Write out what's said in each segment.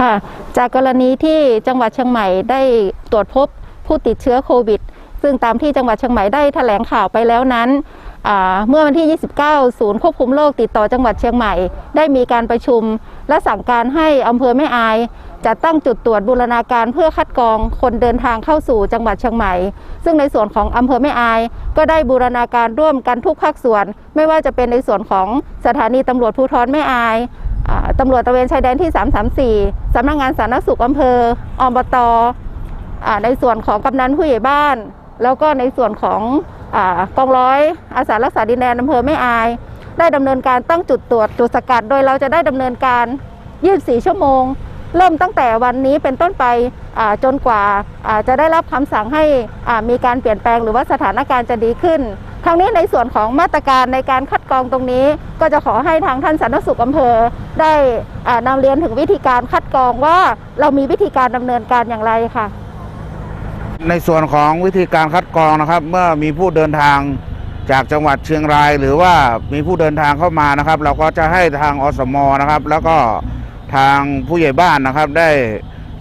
ค่ะ จากกรณีที่จังหวัดเชียงใหม่ได้ตรวจพบผู้ติดเชื้อโควิด ซึ่งตามที่จังหวัดเชียงใหม่ได้แถลงข่าวไปแล้วนั้นเมื่อวันที่ 29 ศูนย์ควบคุมโรคติดต่อจังหวัดเชียงใหม่ ได้มีการประชุม และสั่งการให้อำเภอแม่อาย จัดตั้งจุดตรวจบูรณาการเพื่อคัดกรองคนเดินทางเข้าสู่จังหวัดเชียงใหม่ ซึ่งในส่วนของอำเภอแม่อาย ก็ได้บูรณาการร่วมกันทุกภาคส่วน ไม่ว่าจะเป็นในส่วนของสถานีตำรวจภูธรแม่อายอตำรวจตระเวนชายแดนที่ 334 สำนักงานสาธารณสุขอำเภออบตอในส่วนของกำนันผู้ใหญ่บ้าน แล้วก็ในส่วนของอกองร้อยอาสารักษาดินแดนอำเภอแม่อาย ได้ดำเนินการตั้งจุดตรวจจุดสกัด โดยเราจะได้ดำเนินการ 24 ชั่วโมง เริ่มตั้งแต่วันนี้เป็นต้นไปจนกว่าจะได้รับคำสั่งให้มีการเปลี่ยนแปลงหรือว่าสถานการณ์จะดีขึ้นทั้งนี้ในส่วนของมาตรการในการคัดกรองตรงนี้ ก็จะขอให้ทางท่านสาธารณสุขอำเภอ ได้นำเรียนถึงวิธีการคัดกรองว่าเรามีวิธีการดำเนินการอย่างไรค่ะ ในส่วนของวิธีการคัดกรองนะครับ เมื่อมีผู้เดินทางจากจังหวัดเชียงราย หรือว่ามีผู้เดินทางเข้ามานะครับ เราก็จะให้ทางอสมนะครับ แล้วก็ทางผู้ใหญ่บ้านนะครับ ได้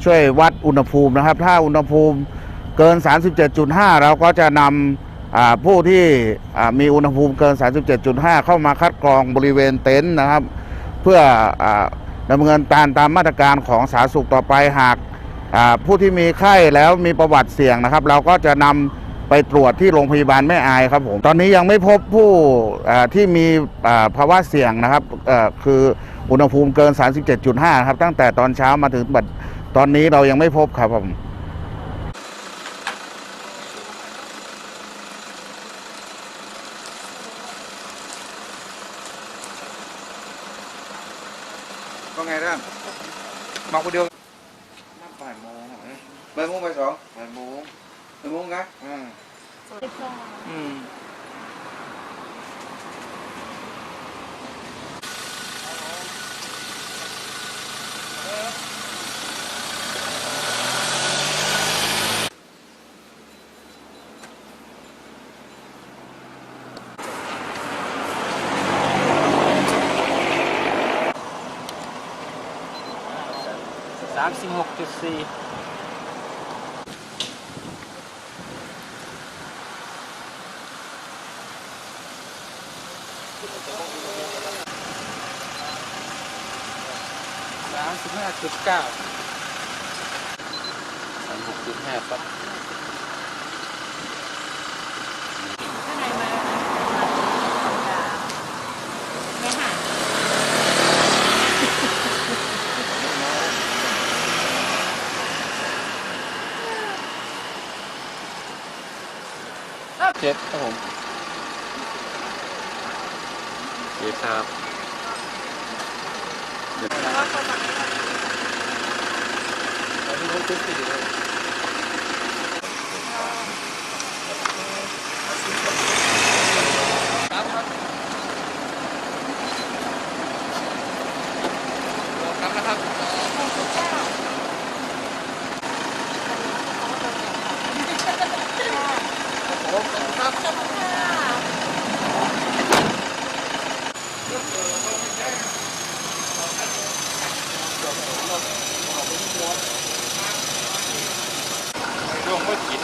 ช่วยวัดอุณหภูมินะครับ ถ้าอุณหภูมิเกิน 37.5 เราก็จะนำอ่าผู้ที่มีอุณหภูมิเกิน 37.5 เข้ามาคัดกรองบริเวณเต็นท์นะครับ เพื่อดำเนินการตามมาตรการของสาธารณสุขต่อไปหาก ผู้ที่มีไข้แล้วมีประวัติเสี่ยงนะครับ เราก็จะนำไปตรวจที่โรงพยาบาลแม่อายครับผมตอนนี้ยังไม่พบผู้ที่มีภาวะเสี่ยงนะครับคืออุณหภูมิเกิน 37.5 ครับตั้งแต่ตอนเช้ามาถึงบัดตอนนี้เรายังไม่พบครับผมว่าไงท่านมาคนเดียว 14 32 14 14 cái ừ. ừ. Maximum que se สองบ่ายโมงบ่ายโมงนะอ่าอืมสามสิบหกจุดสี่สามสิบห้าจุดเก้าสามหกจุดห้าครับเจ็ดครับผมเจ็ ดครับครับนะครับ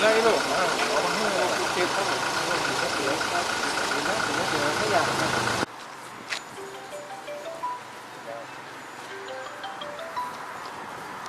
ไปกินเลยลูกเอามาให้เราเก็บครับผมเก็บครับเดี๋ยวครับเดี๋ยวนะเดี๋ยวนะเดี๋ยวไม่อยาก